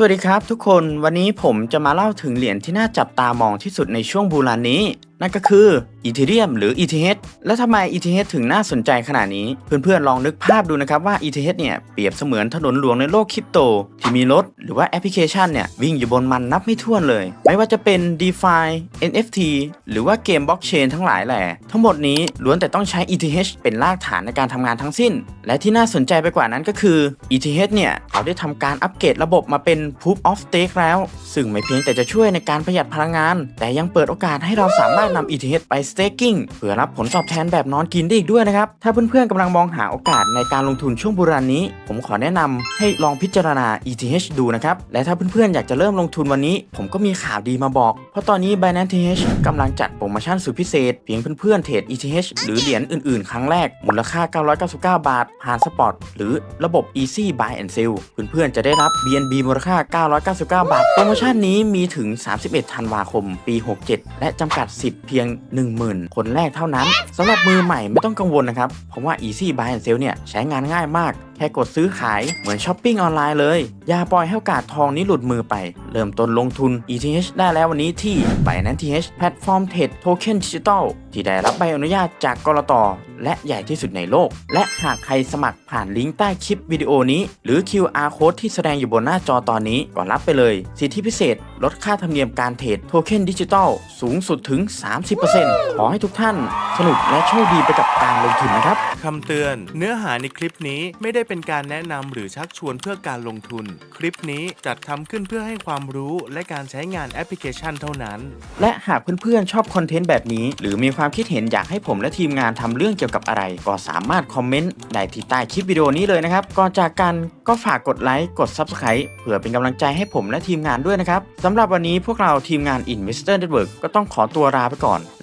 สวัสดีครับทุกคนวันนี้ผมจะมาเล่าถึงเหรียญที่น่าจับตามองที่สุดในช่วงบูรานนี้ นั่นก็คืออีเทเรียมหรือ ETH และทำไม ETH ถึงน่าสนใจขนาดนี้ เพื่อนๆ ลองนึกภาพดูนะครับว่า ETH เนี่ยเปรียบเสมือนถนนหลวงในโลกคริปโต ที่มีรถหรือว่าแอปพลิเคชันเนี่ยวิ่งอยู่บนมันนับไม่ถ้วนเลย ไม่ว่าจะเป็น DeFi NFT หรือว่าเกมบล็อกเชนทั้งหลายแหล่ทั้งหมดนี้ล้วนแต่ต้องใช้ ETH เป็นรากฐานในการทำงานทั้งสิ้น และที่น่าสนใจไปกว่านั้นก็คือ ETH เนี่ยเขาได้ทำการอัปเกรดระบบมาเป็น Proof of Stake แล้ว ซึ่งไม่เพียงแต่จะช่วยในการประหยัดพลังงาน แต่ยังเปิดโอกาสให้เราสามารถนำ ETH ไป staking เพื่อรับผลตอบแทนแบบนอนกินได้อีกด้วยนะครับ ถ้าเพื่อนๆกำลังมองหาโอกาสในการลงทุนช่วงโบุราณนี้ ผมขอแนะนำให้ลองพิจารณา ETH ดูนะครับ และถ้าเพื่อนๆอยากจะเริ่มลงทุนวันนี้ ผมก็มีข่าวดีมาบอก เพราะตอนนี้ Binance TH กำลังจัดโปรโมชั่นสุดพิเศษเพียงเพื่อนๆเทรด ETH หรือเหรียญอื่นๆ ครั้งแรกมูลค่า 999 บาทผ่านสปอตหรือระบบ Easy Buy and Sell เพื่อนๆจะได้รับ BNB มูลค่า 999 บาท โปรโมชั่นนี้มีถึง 31 ธันวาคม ปี 67 และจำกัดสิทธิ์เพียง 10,000 คนแรกเท่านั้นสำหรับมือใหม่ไม่ต้องกังวลนะครับ เพราะว่า Easy Buy and Sell เนี่ยใช้งานง่ายมาก แค่กดซื้อขายเหมือนช้อปปิ้งออนไลน์เลย อย่าปล่อยให้โอกาสทองนี้หลุดมือไป เริ่มต้นลงทุน ETH ได้แล้ววันนี้ที่ Binance TH แพลตฟอร์มเทรดโทเค็นดิจิตอลที่ได้รับใบอนุญาตจากกรตและใหญ่ที่สุดในโลก และหากใครสมัครผ่านลิงก์ใต้คลิปวิดีโอนี้ หรือ QR code ที่แสดงอยู่บนหน้าจอตอนนี้ก็รับไปเลย สิทธิพิเศษ ลดค่าธรรมเนียมการเทรดโทเค็นดิจิตอลสูงสุดถึง 30%ขอให้ทุกท่าน สนุกและโชคดีไปกับการลงทุนนะครับคำเตือน เนื้อหาในคลิปนี้ไม่ได้เป็นการแนะนำหรือชักชวนเพื่อการลงทุน คลิปนี้จัดทำขึ้นเพื่อให้ความรู้และการใช้งานแอปพลิเคชันเท่านั้น และหากเพื่อนๆชอบคอนเทนต์แบบนี้ หรือมีความคิดเห็นอยากให้ผมและทีมงานทำเรื่องเกี่ยวกับอะไร ก็สามารถคอมเมนต์ได้ที่ใต้คลิปวิดีโอนี้เลยนะครับก่อนจากกันก็ฝากกดไลค์กด Subscribe เพื่อเป็นกำลังใจให้ผมและทีมงานด้วยนะครับสำหรับวันนี้พวกเราทีมงาน Investor Network ก็ต้องขอตัวลาไปก่อน